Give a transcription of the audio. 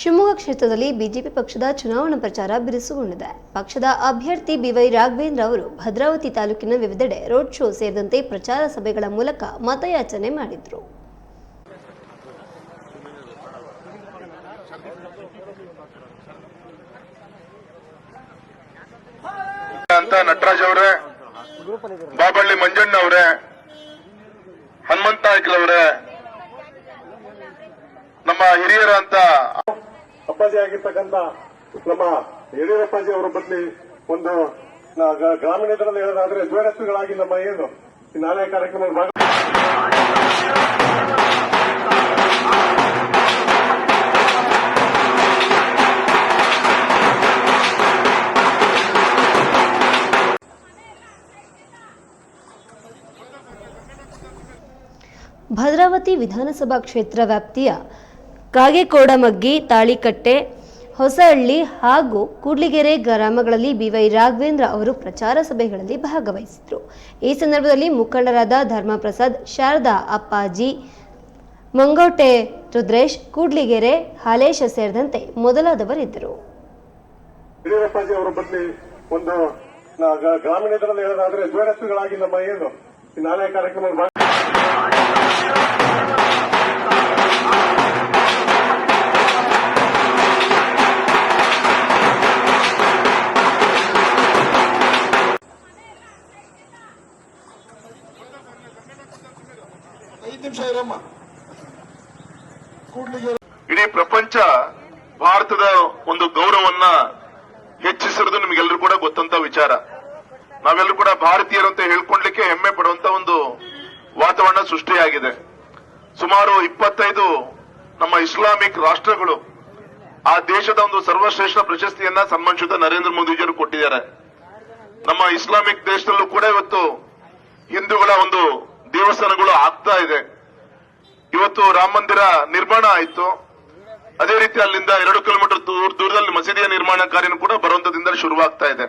ಶಿವಮೊಗ್ಗ ಕ್ಷೇತ್ರದಲ್ಲಿ ಬಿಜೆಪಿ ಪಕ್ಷದ ಚುನಾವಣಾ ಪ್ರಚಾರ ಬಿರುಸುಗೊಂಡಿದೆ. ಪಕ್ಷದ ಅಭ್ಯರ್ಥಿ ಬಿವೈ ರಾಘವೇಂದ್ರ ಅವರು ಭದ್ರಾವತಿ ತಾಲೂಕಿನ ವಿವಿಧೆಡೆ ರೋಡ್ ಶೋ ಸೇರಿದಂತೆ ಪ್ರಚಾರ ಸಭೆಗಳ ಮೂಲಕ ಮತಯಾಚನೆ ಮಾಡಿದರು. ಅಂತ ನಟರಾಜ್ ಅವರೇ, ಬಾಬಳ್ಳಿ ಮಂಜಣ್ಣ ಅವರೇ, ಹನುಮಂತ ನಾಯ್ಕಲ್ ಅವರೇ, ನಮ್ಮ ಹಿರಿಯರ ಅಂತ ಅಪ್ಪಾಜಿ ಆಗಿರ್ತಕ್ಕಂಥ ನಮ್ಮ ಯಡಿಯೂರಪ್ಪಾಜಿ ಅವರ ಬದಲಿ ಒಂದು ಗ್ರಾಮೀಣ ಜನರಲ್ಲಿ ಹೇಳೋದಾದ್ರೆ ದ್ವೇರತ್ವಗಳಾಗಿ ನಮ್ಮ ಏನು ನಾಳೆ ಕಾರ್ಯಕ್ರಮ ಭಾಗ ಭದ್ರಾವತಿ ವಿಧಾನಸಭಾ ಕ್ಷೇತ್ರ ವ್ಯಾಪ್ತಿಯ ಕಾಗೆಕೋಡಮಗ್ಗಿ ತಾಳಿಕಟ್ಟೆ, ಹೊಸಹಳ್ಳಿ ಹಾಗೂ ಕೂಡ್ಲಿಗೆರೆ ಗ್ರಾಮಗಳಲ್ಲಿ ಬಿವೈ ರಾಘವೇಂದ್ರ ಅವರು ಪ್ರಚಾರ ಸಭೆಗಳಲ್ಲಿ ಭಾಗವಹಿಸಿದರು. ಈ ಸಂದರ್ಭದಲ್ಲಿ ಮುಖಂಡರಾದ ಧರ್ಮಪ್ರಸಾದ್, ಶಾರದಾ ಅಪ್ಪಾಜಿ, ಮಂಗೋಟೆ ರುದ್ರೇಶ್, ಕೂಡ್ಲಿಗೆರೆ, ಹಾಲೇಶ ಸೇರಿದಂತೆ ಮೊದಲಾದವರಿದ್ದರು. ಗ್ರಾಮೀಣ ನಮ್ಮ ಏನು ನಾಳೆ ಒಂದು ನಾಳೆ ಇರಮ್ಮ. ಕೂಡ್ಲಿಗೆ ಇಡೀ ಪ್ರಪಂಚ ಭಾರತದ ಒಂದು ಗೌರವವನ್ನ ಹೆಚ್ಚಿಸಿರೋದು ನಿಮಗೆಲ್ಲರೂ ಕೂಡ ಗೊತ್ತಂತ ವಿಚಾರ. ನಾವೆಲ್ಲರೂ ಕೂಡ ಭಾರತೀಯರು ಅಂತ ಹೇಳ್ಕೊಡ್ಲಿಕ್ಕೆ ಹೆಮ್ಮೆ ಪಡುವಂತ ಒಂದು ವಾತಾವರಣ ಸೃಷ್ಟಿಯಾಗಿದೆ. ಸುಮಾರು ಇಪ್ಪತ್ತೈದು ನಮ್ಮ ಇಸ್ಲಾಮಿಕ್ ರಾಷ್ಟ್ರಗಳು ಆ ದೇಶದ ಒಂದು ಸರ್ವಶ್ರೇಷ್ಠ ಪ್ರಶಸ್ತಿಯನ್ನ ಸನ್ಮಾನಿಸಿದ ನರೇಂದ್ರ ಮೋದಿಜಿಯವರು ಕೊಟ್ಟಿದ್ದಾರೆ. ನಮ್ಮ ಇಸ್ಲಾಮಿಕ್ ದೇಶದಲ್ಲೂ ಕೂಡ ಇವತ್ತು ಹಿಂದೂಗಳ ಒಂದು ದೇವಸ್ಥಾನಗಳು ಆಗ್ತಾ ಇದೆ. ಇವತ್ತು ರಾಮ ಮಂದಿರ ನಿರ್ಮಾಣ ಆಯಿತು. ಅದೇ ರೀತಿ ಅಲ್ಲಿಂದ ಎರಡು ಕಿಲೋಮೀಟರ್ ದೂರ ದೂರದಲ್ಲಿ ಮಸೀದಿಯ ನಿರ್ಮಾಣ ಕಾರ್ಯನೂ ಕೂಡ ಬರುವಂತದಿಂದ ಶುರುವಾಗ್ತಾ ಇದೆ.